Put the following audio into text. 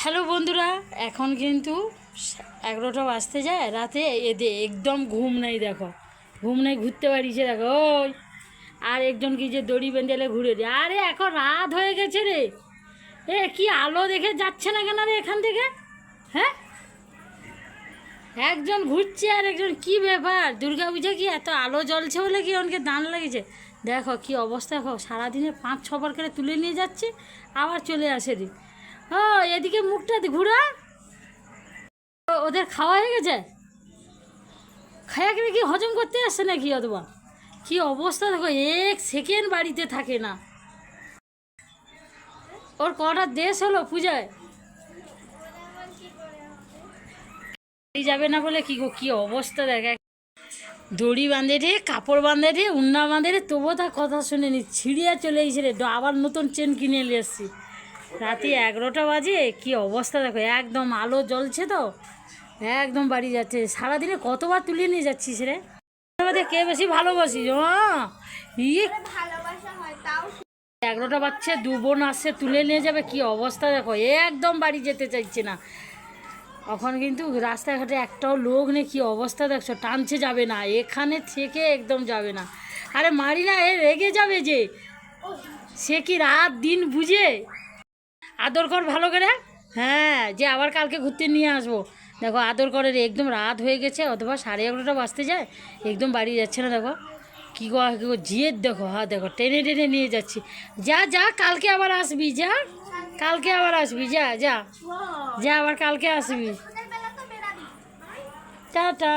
Hello বন্ধুরা, এখন কিন্তু এগারোটা বাজতে যায়, রাতে এদে একদম ঘুম নাই দেখো। ঘুম নাই, ঘুরতে পারিছে দেখো, ওই। আর একজন কি যে দড়ি বেঁধেলে ঘুরে রে আরে, এখন রাত হয়ে গেছে রে। এ, কি আলো দেখে যাচ্ছে না কেন রে এখান থেকে? হ্যাঁ? একজন ঘুরছে আর একজন, কি ব্যাপার? দুর্গা পূজা কি এত আলো জ্বলছে বলে কি অনেকে দান লেগেছে দেখো কি অবস্থা দেখো, সারাদিনে পাঁচ, ছবার করে তুলে নিয়ে যাচ্ছে, আবার চলে আসে রে। ও এদিকে মুখটা ঘুরা। ওদের খাওয়া হয়ে গেছে? খায়া কি হজম করতে আসছে নাকি অথবা? কি অবস্থা দেখো, এক সেকেন্ড বাড়িতে থাকে না। ওর কটা দেশ হলো পূজায়? যাবে না বলে কি গো, কি অবস্থা দেখ দড়ি বাঁধে রে, কাপড় বাঁধে রে, উন্না বাঁধে রে, তবুও তার কথা শুনে নি ছিঁড়িয়া চলে এসে রে আবার নতুন চেন কিনে নিয়ে এসছি। রাতে এগারোটা বাজে? কি অবস্থা দেখো, একদম আলো জ্বলছে তো। একদম বাড়ি যাচ্ছে। সারাদিনে কতবার তুলে নিয়ে যাচ্ছিস রে? আমাদের কে বেশি ভালোবাসিস ইয়ে। এগারোটা বাচ্চা দু বোন আসছে, তুলে নিয়ে যাবে, কি অবস্থা দেখো। একদম বাড়ি যেতে চাইছে না। এখন কিন্তু রাস্তাঘাটে একটাও লোক নেই, কি অবস্থা দেখছ? টানছে যাবে না, এখানে থেকে একদম যাবে না। আরে মারি না এ রেগে যাবে যে। সে কি রাত দিন বুঝে? আদর কর ভালো করে। হ্যাঁ যে আবার কালকে ঘুরতে নিয়ে আসব। দেখো আদর করে রে একদম রাত হয়ে গেছে অথবা সাড়ে এগারোটা বাজতে যায় একদম বাড়ি যাচ্ছে না দেখো। কী গো কী গো জিয়ের দেখো হ্যাঁ দেখো টেনে টেনে নিয়ে যাচ্ছি। যা যা কালকে আবার আসবি যা কালকে আবার আসবি যা যা। যা আবার কালকে আসবি। বেড়াবি। টাটা